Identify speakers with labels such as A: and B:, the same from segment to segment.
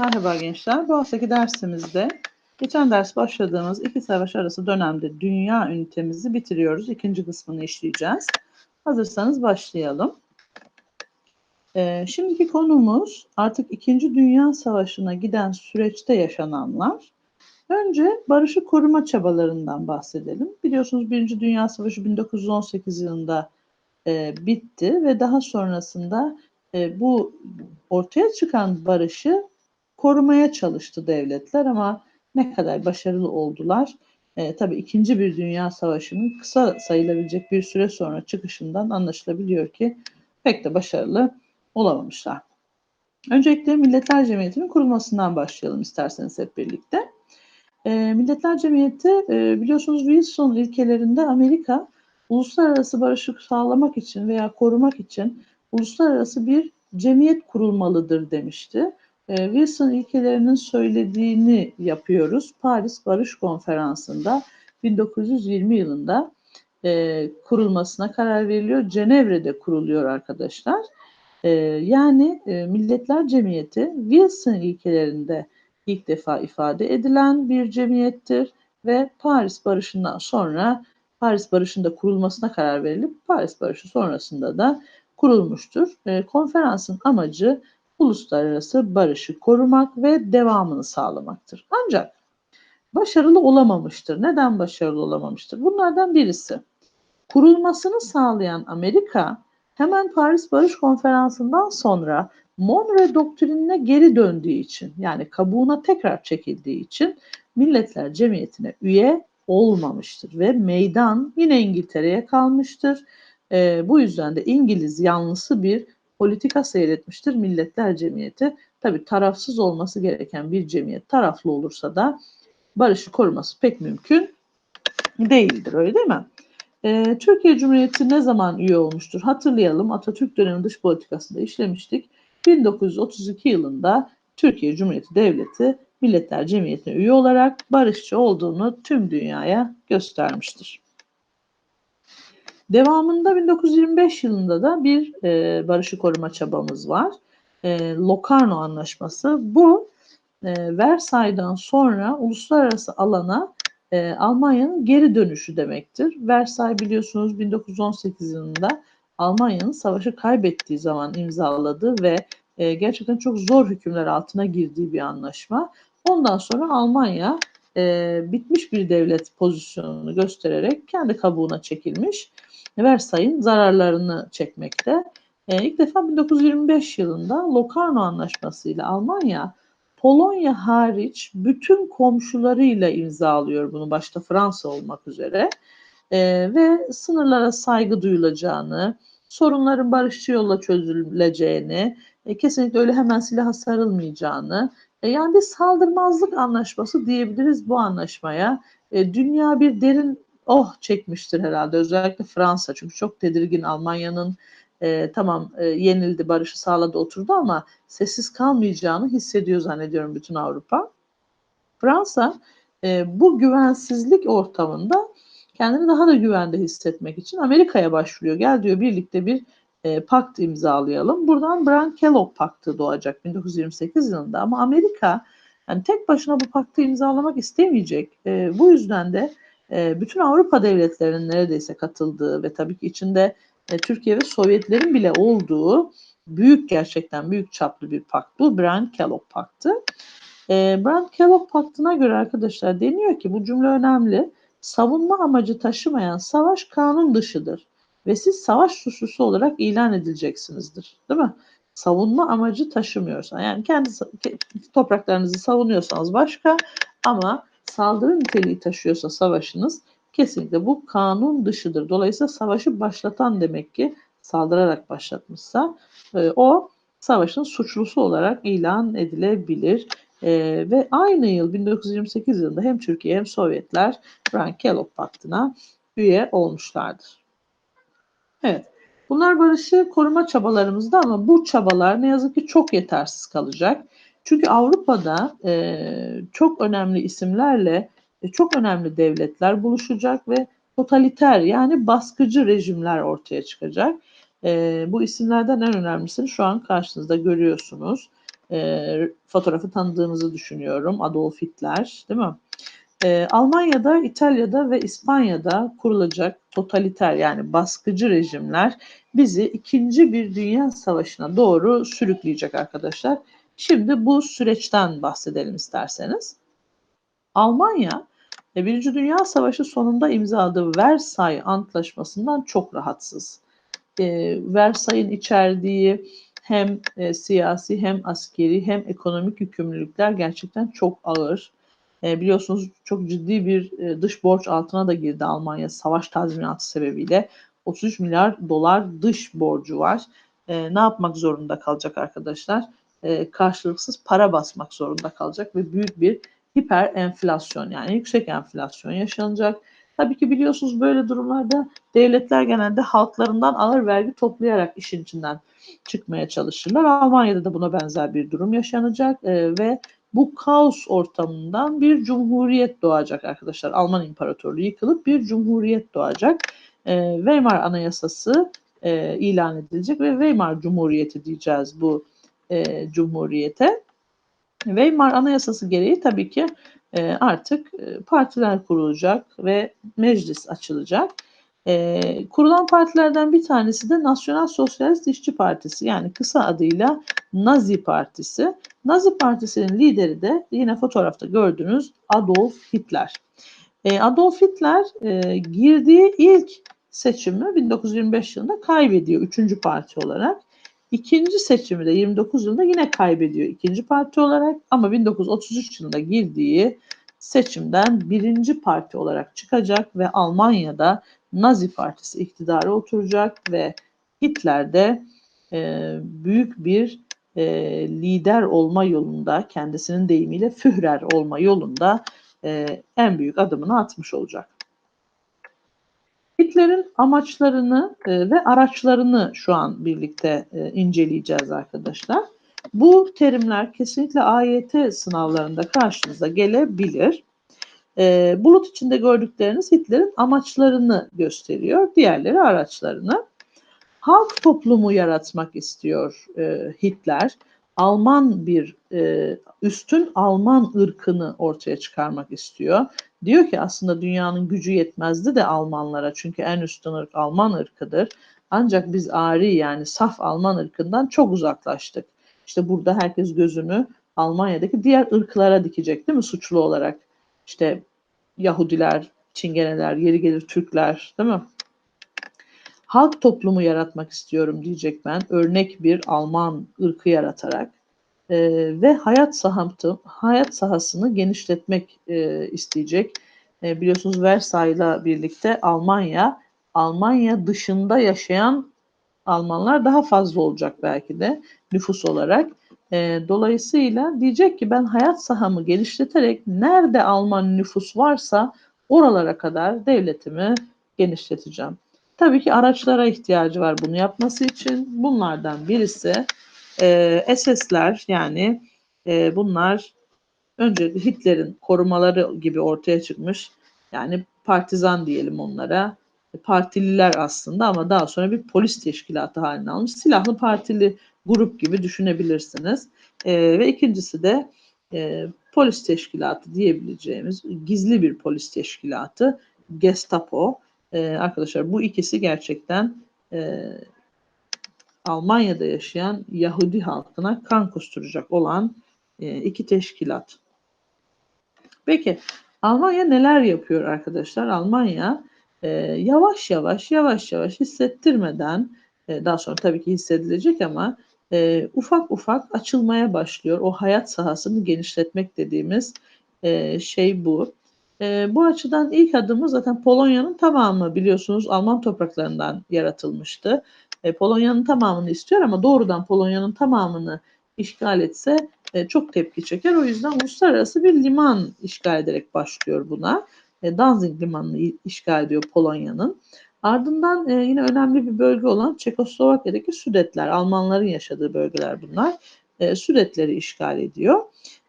A: Merhaba gençler. Bu haftaki dersimizde geçen ders başladığımız iki savaş arası dönemde dünya ünitemizi bitiriyoruz. İkinci kısmını işleyeceğiz. Hazırsanız başlayalım. Ee, şimdiki konumuz artık İkinci Dünya Savaşı'na giden süreçte yaşananlar. Önce barışı koruma çabalarından bahsedelim. Biliyorsunuz Birinci Dünya Savaşı 1918 yılında e, bitti ve daha sonrasında e, bu ortaya çıkan barışı korumaya çalıştı devletler ama ne kadar başarılı oldular? E, tabii ikinci bir dünya savaşının kısa sayılabilecek bir süre sonra çıkışından anlaşılabiliyor ki pek de başarılı olamamışlar. Öncelikle Milletler Cemiyeti'nin kurulmasından başlayalım isterseniz hep birlikte. E, Milletler Cemiyeti e, biliyorsunuz Wilson ilkelerinde Amerika uluslararası barışı sağlamak için veya korumak için uluslararası bir cemiyet kurulmalıdır demişti. E, Wilson ilkelerinin söylediğini yapıyoruz. Paris Barış Konferansı'nda 1920 yılında e, kurulmasına karar veriliyor. Cenevre'de kuruluyor arkadaşlar. E, yani e, Milletler Cemiyeti Wilson ilkelerinde ilk defa ifade edilen bir cemiyettir ve Paris Barışı'ndan sonra Paris Barışı'nda kurulmasına karar verilip Paris Barışı sonrasında da kurulmuştur. E, konferansın amacı uluslararası barışı korumak ve devamını sağlamaktır. Ancak başarılı olamamıştır. Neden başarılı olamamıştır? Bunlardan birisi kurulmasını sağlayan Amerika hemen Paris Barış Konferansı'ndan sonra Monroe doktrinine geri döndüğü için yani kabuğuna tekrar çekildiği için Milletler Cemiyeti'ne üye olmamıştır ve meydan yine İngiltere'ye kalmıştır. E, bu yüzden de İngiliz yanlısı bir politika seyretmiştir Milletler Cemiyeti. Tabi tarafsız olması gereken bir cemiyet taraflı olursa da barışı koruması pek mümkün değildir öyle değil mi? Ee, Türkiye Cumhuriyeti ne zaman üye olmuştur? Hatırlayalım Atatürk dönemi dış politikasında işlemiştik. 1932 yılında Türkiye Cumhuriyeti Devleti Milletler Cemiyeti'ne üye olarak barışçı olduğunu tüm dünyaya göstermiştir. Devamında 1925 yılında da bir e, barışı koruma çabamız var. E, Locarno Anlaşması. Bu e, Versay'dan sonra uluslararası alana e, Almanya'nın geri dönüşü demektir. Versay biliyorsunuz 1918 yılında Almanya'nın savaşı kaybettiği zaman imzaladı ve e, gerçekten çok zor hükümler altına girdiği bir anlaşma. Ondan sonra Almanya e, bitmiş bir devlet pozisyonunu göstererek kendi kabuğuna çekilmiş Versay'ın zararlarını çekmekte. E, ilk defa 1925 yılında Locarno Anlaşması ile Almanya Polonya hariç bütün komşularıyla imzalıyor bunu başta Fransa olmak üzere e, ve sınırlara saygı duyulacağını, sorunların barışçı yolla çözüleceğini, e, kesinlikle öyle hemen silaha sarılmayacağını, e, yani bir saldırmazlık anlaşması diyebiliriz bu anlaşmaya. E, dünya bir derin oh çekmiştir herhalde özellikle Fransa çünkü çok tedirgin Almanya'nın e, tamam e, yenildi barışı sağladı oturdu ama sessiz kalmayacağını hissediyor zannediyorum bütün Avrupa. Fransa e, bu güvensizlik ortamında kendini daha da güvende hissetmek için Amerika'ya başvuruyor. Gel diyor birlikte bir e, pakt imzalayalım. Buradan Brand-Kellogg Paktı doğacak 1928 yılında ama Amerika yani tek başına bu paktı imzalamak istemeyecek. E, bu yüzden de e, bütün Avrupa devletlerinin neredeyse katıldığı ve tabii ki içinde e, Türkiye ve Sovyetlerin bile olduğu büyük gerçekten büyük çaplı bir pakt bu Brand-Kellogg Paktı. E, Brand-Kellogg Paktı'na göre arkadaşlar deniyor ki bu cümle önemli. Savunma amacı taşımayan savaş kanun dışıdır ve siz savaş suçlusu olarak ilan edileceksinizdir. Değil mi? Savunma amacı taşımıyorsan yani kendi topraklarınızı savunuyorsanız başka ama saldırı niteliği taşıyorsa savaşınız kesinlikle bu kanun dışıdır. Dolayısıyla savaşı başlatan demek ki saldırarak başlatmışsa e, o savaşın suçlusu olarak ilan edilebilir. E, ve aynı yıl 1928 yılında hem Türkiye hem Sovyetler Brand-Kellogg Paktı'na üye olmuşlardır. Evet. Bunlar barışı koruma çabalarımızda ama bu çabalar ne yazık ki çok yetersiz kalacak. Çünkü Avrupa'da e, çok önemli isimlerle e, çok önemli devletler buluşacak ve totaliter yani baskıcı rejimler ortaya çıkacak. E, bu isimlerden en önemlisini şu an karşınızda görüyorsunuz. e, fotoğrafı tanıdığınızı düşünüyorum. Adolf Hitler değil mi? E, Almanya'da, İtalya'da ve İspanya'da kurulacak totaliter yani baskıcı rejimler bizi ikinci bir dünya savaşına doğru sürükleyecek arkadaşlar. Şimdi bu süreçten bahsedelim isterseniz. Almanya e, Birinci Dünya Savaşı sonunda imzaladığı Versay Antlaşması'ndan çok rahatsız. E, Versay'ın içerdiği hem e, siyasi hem askeri hem ekonomik yükümlülükler gerçekten çok ağır. E, biliyorsunuz çok ciddi bir dış borç altına da girdi Almanya savaş tazminatı sebebiyle. 33 milyar dolar dış borcu var. Ne yapmak zorunda kalacak arkadaşlar? E, karşılıksız para basmak zorunda kalacak ve büyük bir hiper enflasyon yani yüksek enflasyon yaşanacak. Tabii ki biliyorsunuz böyle durumlarda devletler genelde halklarından ağır vergi toplayarak işin içinden çıkmaya çalışırlar. Almanya'da da buna benzer bir durum yaşanacak e, ve bu kaos ortamından bir cumhuriyet doğacak arkadaşlar. Alman İmparatorluğu yıkılıp bir cumhuriyet doğacak. E, Weimar Anayasası e, ilan edilecek ve Weimar Cumhuriyeti diyeceğiz bu e, cumhuriyete. Weimar Anayasası gereği tabii ki e, artık e, partiler kurulacak ve meclis açılacak. E, kurulan partilerden bir tanesi de Nasyonel Sosyalist İşçi Partisi yani kısa adıyla Nazi Partisi. Nazi Partisi'nin lideri de yine fotoğrafta gördüğünüz Adolf Hitler. E, Adolf Hitler e, girdiği ilk seçimi 1925 yılında kaybediyor üçüncü parti olarak. İkinci seçimi de 29 yılında yine kaybediyor ikinci parti olarak ama 1933 yılında girdiği seçimden birinci parti olarak çıkacak ve Almanya'da Nazi Partisi iktidara oturacak ve Hitler de e, büyük bir e, lider olma yolunda kendisinin deyimiyle Führer olma yolunda e, en büyük adımını atmış olacak. Hitler'in amaçlarını e, ve araçlarını şu an birlikte e, inceleyeceğiz arkadaşlar. Bu terimler kesinlikle AYT sınavlarında karşınıza gelebilir. E, bulut içinde gördükleriniz Hitler'in amaçlarını gösteriyor, diğerleri araçlarını. Halk toplumu yaratmak istiyor Hitler. Alman bir üstün Alman ırkını ortaya çıkarmak istiyor. Diyor ki aslında dünyanın gücü yetmezdi de Almanlara çünkü en üstün ırk Alman ırkıdır. Ancak biz ari yani saf Alman ırkından çok uzaklaştık. İşte burada herkes gözünü Almanya'daki diğer ırklara dikecek değil mi suçlu olarak? İşte Yahudiler, Çingeneler, yeri gelir Türkler değil mi? Halk toplumu yaratmak istiyorum diyecek ben. Örnek bir Alman ırkı yaratarak e, ve hayat sahamtı, hayat sahasını genişletmek e, isteyecek. E, biliyorsunuz Versay'la birlikte Almanya, Almanya dışında yaşayan Almanlar daha fazla olacak belki de nüfus olarak. E, dolayısıyla diyecek ki ben hayat sahamı genişleterek nerede Alman nüfus varsa oralara kadar devletimi genişleteceğim. Tabii ki araçlara ihtiyacı var bunu yapması için. Bunlardan birisi e, SS'ler yani e, bunlar önce Hitler'in korumaları gibi ortaya çıkmış. Yani partizan diyelim onlara. Partililer aslında ama daha sonra bir polis teşkilatı haline almış. Silahlı partili grup gibi düşünebilirsiniz. E, ve ikincisi de e, polis teşkilatı diyebileceğimiz gizli bir polis teşkilatı Gestapo. E, arkadaşlar bu ikisi gerçekten e, Almanya'da yaşayan Yahudi halkına kan kusturacak olan e, iki teşkilat. Peki Almanya neler yapıyor arkadaşlar? Almanya e, yavaş yavaş yavaş yavaş hissettirmeden e, daha sonra tabii ki hissedilecek ama e, ufak ufak açılmaya başlıyor. O hayat sahasını genişletmek dediğimiz e, şey bu. E, bu açıdan ilk adımı zaten Polonya'nın tamamı biliyorsunuz Alman topraklarından yaratılmıştı. E, Polonya'nın tamamını istiyor ama doğrudan Polonya'nın tamamını işgal etse e, çok tepki çeker. O yüzden uluslararası bir liman işgal ederek başlıyor buna. E, Danzig limanını işgal ediyor Polonya'nın. Ardından yine önemli bir bölge olan Çekoslovakya'daki Südetler, Almanların yaşadığı bölgeler bunlar. E, işgal ediyor.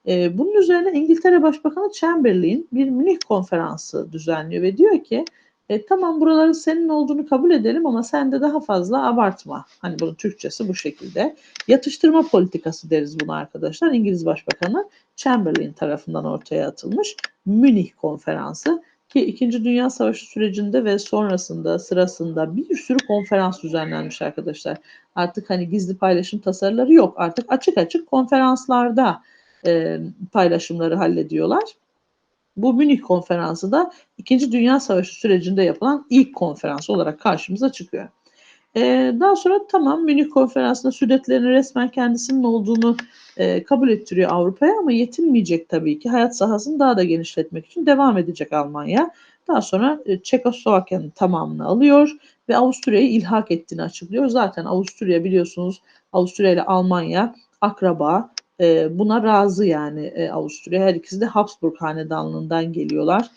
A: Bunun üzerine İngiltere Başbakanı Chamberlain bir Münih konferansı düzenliyor ve diyor ki E, tamam buraların senin olduğunu kabul edelim ama sen de daha fazla abartma. Hani bunun Türkçesi bu şekilde. Yatıştırma politikası deriz buna arkadaşlar. İngiliz Başbakanı Chamberlain tarafından ortaya atılmış Münih Konferansı ki İkinci Dünya Savaşı sürecinde ve sonrasında sırasında bir sürü konferans düzenlenmiş arkadaşlar. Artık hani gizli paylaşım tasarıları yok. Artık açık açık konferanslarda e, paylaşımları hallediyorlar. Bu Münih Konferansı da İkinci Dünya Savaşı sürecinde yapılan ilk konferans olarak karşımıza çıkıyor. Ee, daha sonra tamam Münih Konferansı'nda Südetlerin resmen kendisinin olduğunu e, kabul ettiriyor Avrupa'ya ama yetinmeyecek tabii ki. Hayat sahasını daha da genişletmek için devam edecek Almanya. Daha sonra e, Çekoslovakya'nın tamamını alıyor ve Avusturya'yı ilhak ettiğini açıklıyor. Zaten Avusturya biliyorsunuz Avusturya ile Almanya akraba. E, buna razı yani e, Avusturya. Her ikisi de Habsburg hanedanlığından geliyorlar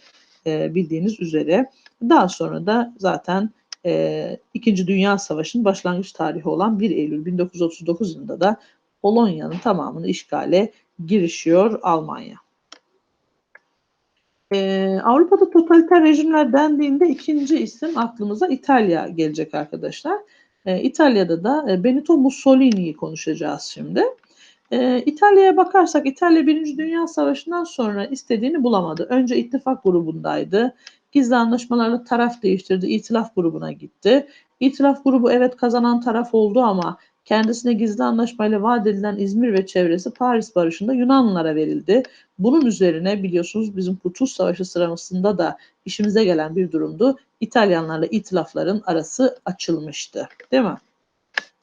A: e, bildiğiniz üzere. Daha sonra da zaten e, İkinci Dünya Savaşı'nın başlangıç tarihi olan 1 Eylül 1939 yılında da Polonya'nın tamamını işgale girişiyor Almanya. Ee, Avrupa'da totaliter rejimler dendiğinde ikinci isim aklımıza İtalya gelecek arkadaşlar. Ee, İtalya'da da Benito Mussolini'yi konuşacağız şimdi. Ee, İtalya'ya bakarsak İtalya Birinci Dünya Savaşı'ndan sonra istediğini bulamadı. Önce ittifak grubundaydı. Gizli anlaşmalarla taraf değiştirdi. İtilaf grubuna gitti. İtilaf grubu evet kazanan taraf oldu ama kendisine gizli anlaşmayla vaat edilen İzmir ve çevresi Paris Barışı'nda Yunanlılara verildi. Bunun üzerine biliyorsunuz bizim Kurtuluş Savaşı sırasında da işimize gelen bir durumdu. İtalyanlarla itilafların arası açılmıştı. Değil mi?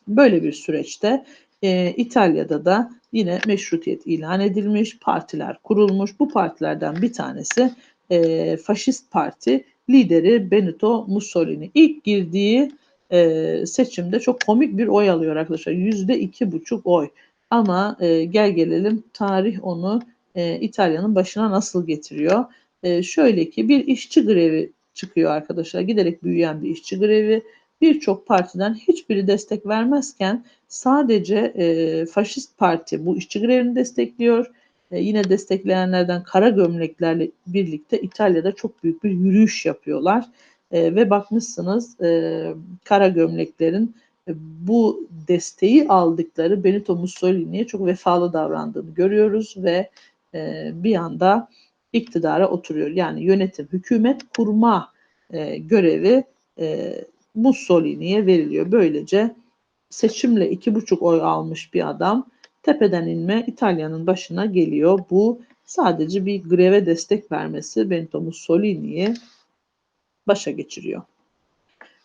A: Böyle bir süreçte e, İtalya'da da yine meşrutiyet ilan edilmiş, partiler kurulmuş. Bu partilerden bir tanesi e, faşist parti lideri Benito Mussolini. İlk girdiği e, seçimde çok komik bir oy alıyor arkadaşlar. Yüzde iki buçuk oy. Ama e, gel gelelim tarih onu e, İtalya'nın başına nasıl getiriyor? E, şöyle ki bir işçi grevi çıkıyor arkadaşlar. Giderek büyüyen bir işçi grevi. Birçok partiden hiçbiri destek vermezken sadece e, faşist parti bu işçi grevini destekliyor. E, yine destekleyenlerden kara gömleklerle birlikte İtalya'da çok büyük bir yürüyüş yapıyorlar. E, ve bakmışsınız e, kara gömleklerin e, bu desteği aldıkları Benito Mussolini'ye çok vefalı davrandığını görüyoruz ve e, bir anda iktidara oturuyor. Yani yönetim, hükümet kurma e, görevi e, Mussolini'ye veriliyor. Böylece seçimle iki buçuk oy almış bir adam tepeden inme İtalya'nın başına geliyor. Bu sadece bir greve destek vermesi Benito Mussolini'yi başa geçiriyor.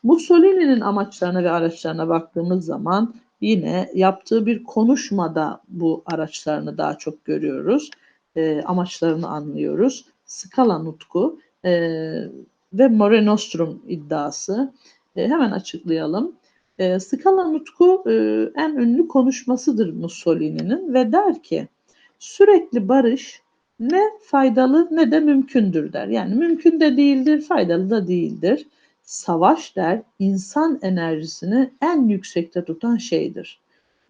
A: Mussolini'nin amaçlarına ve araçlarına baktığımız zaman yine yaptığı bir konuşmada bu araçlarını daha çok görüyoruz. E, amaçlarını anlıyoruz. Skala nutku e, ve Mare Nostrum iddiası. E, hemen açıklayalım. E, Skala nutku e, en ünlü konuşmasıdır Mussolini'nin ve der ki sürekli barış ne faydalı ne de mümkündür der. Yani mümkün de değildir, faydalı da değildir. Savaş der insan enerjisini en yüksekte tutan şeydir.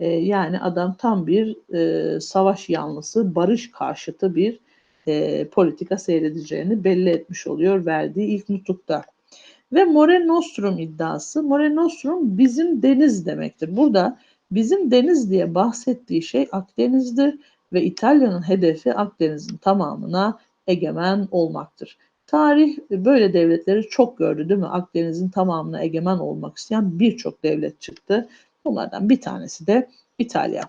A: E, yani adam tam bir e, savaş yanlısı, barış karşıtı bir e, politika seyredeceğini belli etmiş oluyor verdiği ilk nutukta. Ve Mare Nostrum iddiası, Mare Nostrum bizim deniz demektir. Burada bizim deniz diye bahsettiği şey Akdeniz'dir ve İtalya'nın hedefi Akdeniz'in tamamına egemen olmaktır. Tarih böyle devletleri çok gördü değil mi? Akdeniz'in tamamına egemen olmak isteyen birçok devlet çıktı. Bunlardan bir tanesi de İtalya.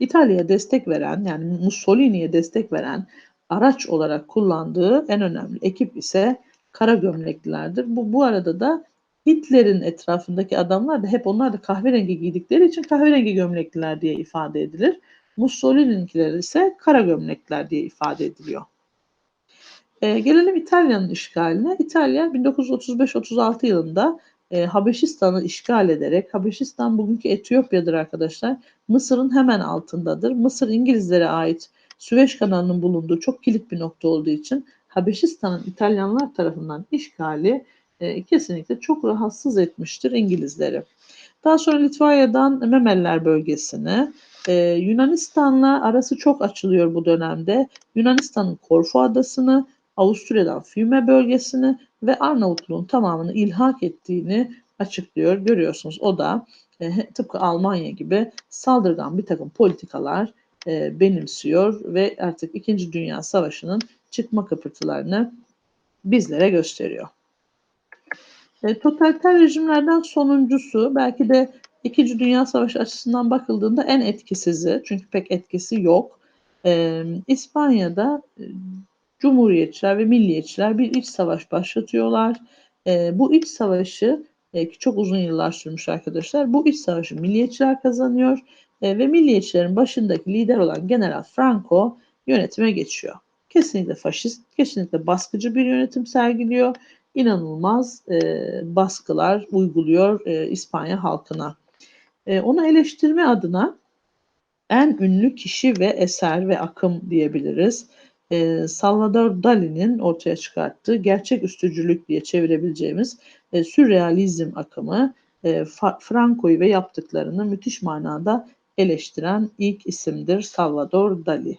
A: İtalya'ya destek veren yani Mussolini'ye destek veren araç olarak kullandığı en önemli ekip ise kara gömleklilerdir. Bu, bu arada da Hitler'in etrafındaki adamlar da hep onlar da kahverengi giydikleri için kahverengi gömlekliler diye ifade edilir. Mussolini'ninkiler ise kara gömlekler diye ifade ediliyor. E, gelelim İtalya'nın işgaline. İtalya 1935-36 yılında e, Habeşistan'ı işgal ederek, Habeşistan bugünkü Etiyopya'dır arkadaşlar. Mısır'ın hemen altındadır. Mısır İngilizlere ait Süveyş kanalının bulunduğu çok kilit bir nokta olduğu için Habeşistan'ın İtalyanlar tarafından işgali e, kesinlikle çok rahatsız etmiştir İngilizleri. Daha sonra Litvanya'dan Memeller bölgesini, ee, Yunanistan'la arası çok açılıyor bu dönemde. Yunanistan'ın Korfu adasını, Avusturya'dan Fiume bölgesini ve Arnavutluğun tamamını ilhak ettiğini açıklıyor. Görüyorsunuz o da e, tıpkı Almanya gibi saldırgan bir takım politikalar e, benimsiyor ve artık İkinci Dünya Savaşı'nın çıkma kıpırtılarını bizlere gösteriyor. E, totaliter rejimlerden sonuncusu belki de İkinci Dünya Savaşı açısından bakıldığında en etkisizi çünkü pek etkisi yok. E, İspanya'da e, Cumhuriyetçiler ve milliyetçiler bir iç savaş başlatıyorlar. E, bu iç savaşı e, ki çok uzun yıllar sürmüş arkadaşlar. Bu iç savaşı milliyetçiler kazanıyor e, ve milliyetçilerin başındaki lider olan General Franco yönetime geçiyor. Kesinlikle faşist, kesinlikle baskıcı bir yönetim sergiliyor. İnanılmaz e, baskılar uyguluyor e, İspanya halkına. E, onu eleştirme adına en ünlü kişi ve eser ve akım diyebiliriz. E, Salvador Dali'nin ortaya çıkarttığı gerçek üstücülük diye çevirebileceğimiz e, sürrealizm akımı e, Franco'yu ve yaptıklarını müthiş manada eleştiren ilk isimdir Salvador Dali.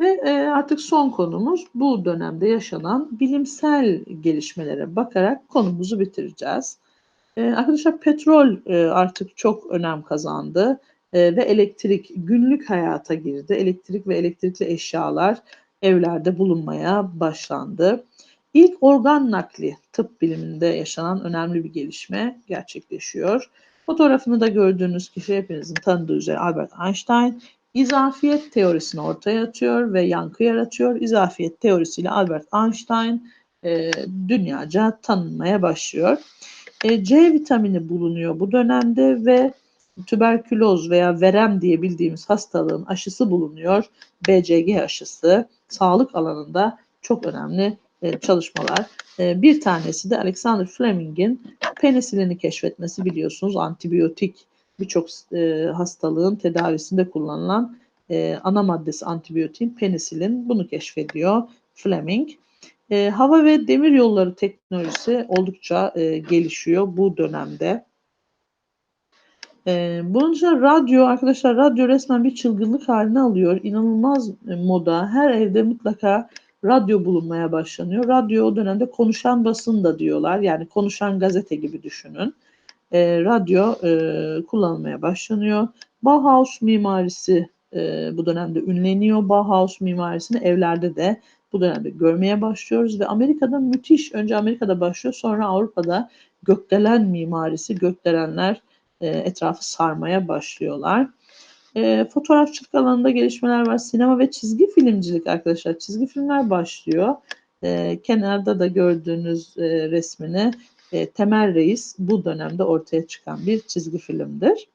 A: Ve e, artık son konumuz bu dönemde yaşanan bilimsel gelişmelere bakarak konumuzu bitireceğiz. E, arkadaşlar petrol e, artık çok önem kazandı ve elektrik günlük hayata girdi. Elektrik ve elektrikli eşyalar evlerde bulunmaya başlandı. İlk organ nakli tıp biliminde yaşanan önemli bir gelişme gerçekleşiyor. Fotoğrafını da gördüğünüz kişi hepinizin tanıdığı üzere Albert Einstein izafiyet teorisini ortaya atıyor ve yankı yaratıyor. İzafiyet teorisiyle Albert Einstein e, dünyaca tanınmaya başlıyor. E, C vitamini bulunuyor bu dönemde ve tüberküloz veya verem diye bildiğimiz hastalığın aşısı bulunuyor. BCG aşısı sağlık alanında çok önemli e, çalışmalar. E, bir tanesi de Alexander Fleming'in penisilini keşfetmesi biliyorsunuz antibiyotik birçok e, hastalığın tedavisinde kullanılan ana maddesi antibiyotin penisilin bunu keşfediyor Fleming. hava ve demir yolları teknolojisi oldukça gelişiyor bu dönemde. E, bunun için radyo arkadaşlar radyo resmen bir çılgınlık haline alıyor. İnanılmaz moda. Her evde mutlaka radyo bulunmaya başlanıyor. Radyo o dönemde konuşan basın da diyorlar. Yani konuşan gazete gibi düşünün. E, radyo e, kullanılmaya başlanıyor. Bauhaus mimarisi e, bu dönemde ünleniyor. Bauhaus mimarisini evlerde de bu dönemde görmeye başlıyoruz ve Amerika'da müthiş, önce Amerika'da başlıyor sonra Avrupa'da gökdelen mimarisi, gökdelenler e, etrafı sarmaya başlıyorlar. E, fotoğrafçılık alanında gelişmeler var. Sinema ve çizgi filmcilik arkadaşlar. Çizgi filmler başlıyor. E, kenarda da gördüğünüz e, resmini e, Temel Reis bu dönemde ortaya çıkan bir çizgi filmdir.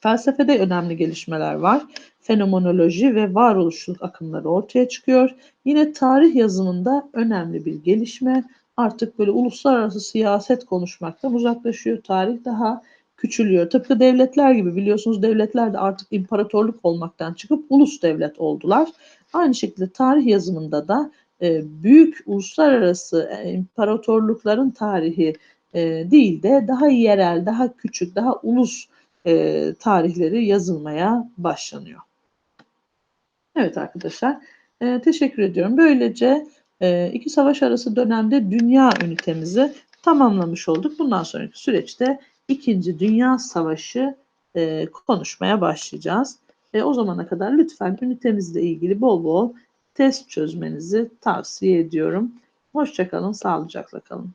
A: Felsefede önemli gelişmeler var. Fenomenoloji ve varoluşluk akımları ortaya çıkıyor. Yine tarih yazımında önemli bir gelişme. Artık böyle uluslararası siyaset konuşmaktan uzaklaşıyor. Tarih daha küçülüyor. Tıpkı devletler gibi biliyorsunuz devletler de artık imparatorluk olmaktan çıkıp ulus devlet oldular. Aynı şekilde tarih yazımında da büyük uluslararası e, imparatorlukların tarihi e, değil de daha yerel, daha küçük, daha ulus e, tarihleri yazılmaya başlanıyor. Evet arkadaşlar, e, teşekkür ediyorum. Böylece e, iki savaş arası dönemde dünya ünitemizi tamamlamış olduk. Bundan sonraki süreçte İkinci Dünya Savaşı e, konuşmaya başlayacağız. E, o zamana kadar lütfen ünitemizle ilgili bol bol test çözmenizi tavsiye ediyorum. Hoşçakalın, sağlıcakla kalın.